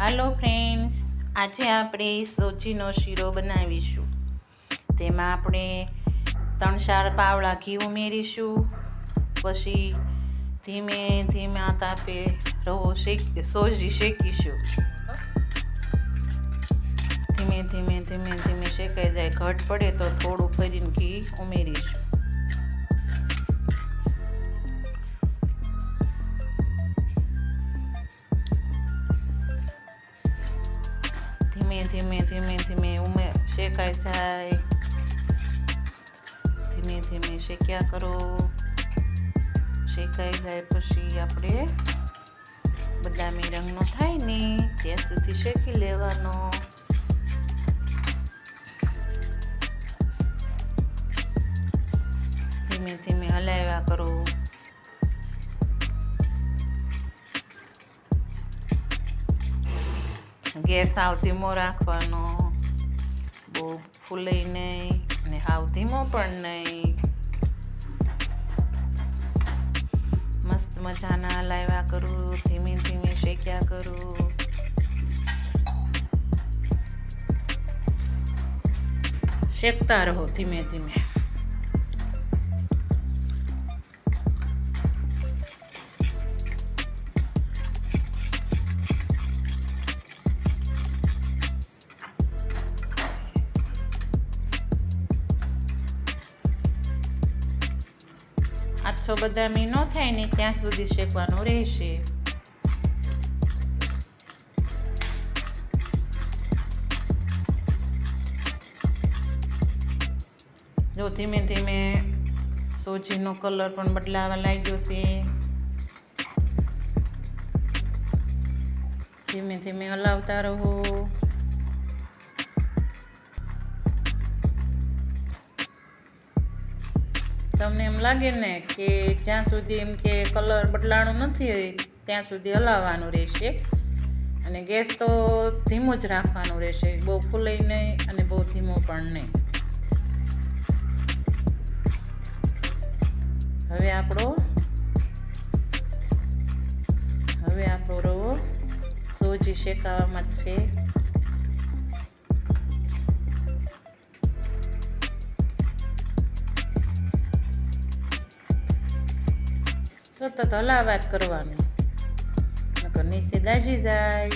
હાલો friends, આજે આપણે સોજીનો શીરો બનાવીશું. તેમાં આપણે ત્રણ ચાર પાવડા ઘી ઉમેરીશું, પછી ધીમે ધીમે તાપે રવો શેક, સોજી શેકીશું. ધીમે ધીમે ધીમે ધીમે શેકાઈ જાય, ઘટ પડે તો થોડું ફરીને ઘી ઉમેરીશું. ધીમે ધીમે ધીમે ધીમે ઉમેર શેકાઈ જાય. ધીમે ધીમે શેક્યા કરો. શેકાઈ જાય પછી આપણે બદામી રંગનો થાય ને ત્યાં સુધી શેકી લેવાનો. ધીમે ધીમે હલાવ્યા કરો. ગેસ સાવ ધીમો રાખવાનો, બહુ ફૂલે નહીં અને હાવ ધીમો પણ નહીં. મસ્ત મજાના લાવ્યા કરું, ધીમે ધીમે શેક્યા કરું. શેકતા રહો ધીમે ધીમે. આછો બદામી ન થાય ને ત્યાં સુધી શેકવાનું રહેશે. જો ધીમે ધીમે સોજીનો કલર પણ બદલાવા લાગ્યો છે. ધીમે ધીમે હલાવતા રહો. તમને એમ લાગે ને કે જ્યાં સુધી એમ કે કલર બદલાણો નથી ત્યાં સુધી હલાવવાનું રહેશે. અને ગેસ તો ધીમો જ રાખવાનો રહેશે, બહુ ફૂલે નહીં અને બહુ ધીમો પણ નહીં. હવે આપણો હવે આપણો રવો સોજી શેકાવામાં છે. સતત હલાવાત કરવાનું. નકર નીચે દાજી જાય.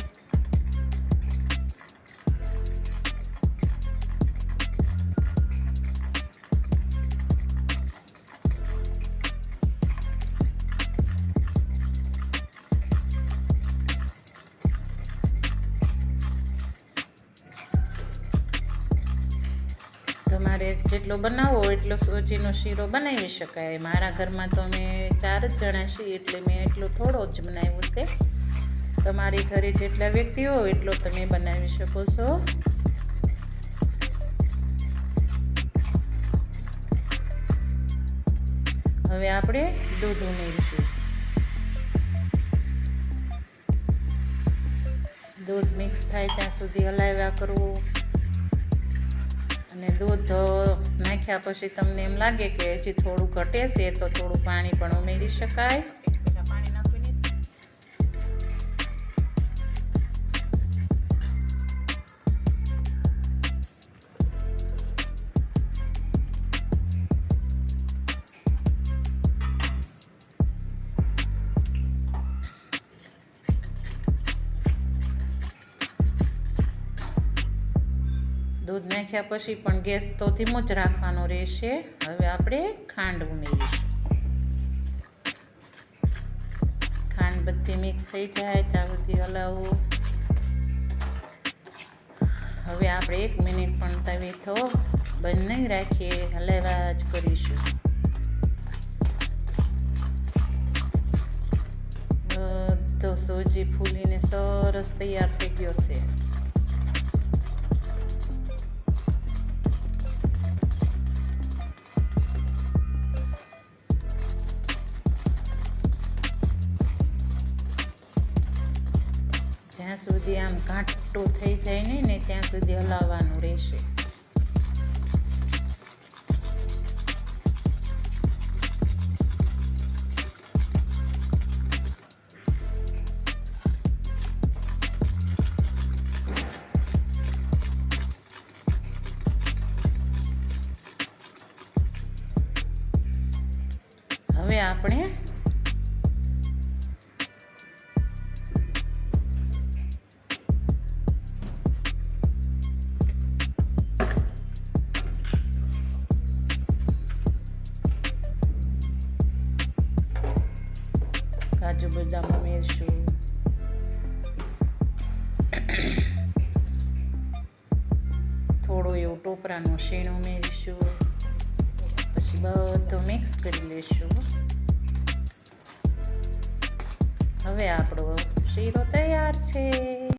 તમારે જેટલો બનાવવો એટલો સોજીનો શીરો બનાવી શકાય. મારા ઘરમાં તો અમે ચાર જ જણા છીએ એટલે મેં એટલો થોડો જ બનાવ્યો છે. તમારી ઘરે જેટલા વ્યક્તિ હોય એટલો તમે બનાવી શકો છો. હવે આપણે દૂધ ઉમેરીશું. દૂધ મિક્સ થાય ત્યાં સુધી હલાવ્યા કરવું. અને દૂધ નાખ્યા પછી તમને એમ લાગે કે હજી થોડું ઘટે છે તો થોડું પાણી પણ ઉમેરી શકાય. દૂધ નાખ્યા પછી પણ ગેસ તો ધીમો જ રાખવાનો રહેશે. હવે આપણે ખાંડ ઉમેરીશું. ખાંડ બધી મિક્સ થઈ જાય, ત્યાં બધી હલાવવું. હવે આપણે એક મિનિટ પણ તવી તો બંધ નહીં રાખીએ, હલાવ્યા જ કરીશું. બધો સોજી ફૂલીને સરસ તૈયાર થઈ ગયો છે. જ્યાં સુધી આમ ઘાટું થઈ જાય નહીં ને ત્યાં સુધી હલાવવાનું રહેશે. હવે આપણે કાજુ બદામ ઉમેરશું થોડો એવો ટોપરાનું શીણ ઉમેરીશું પછી બધું મિક્સ કરી લેશું. હવે આપણો શીરો તૈયાર છે.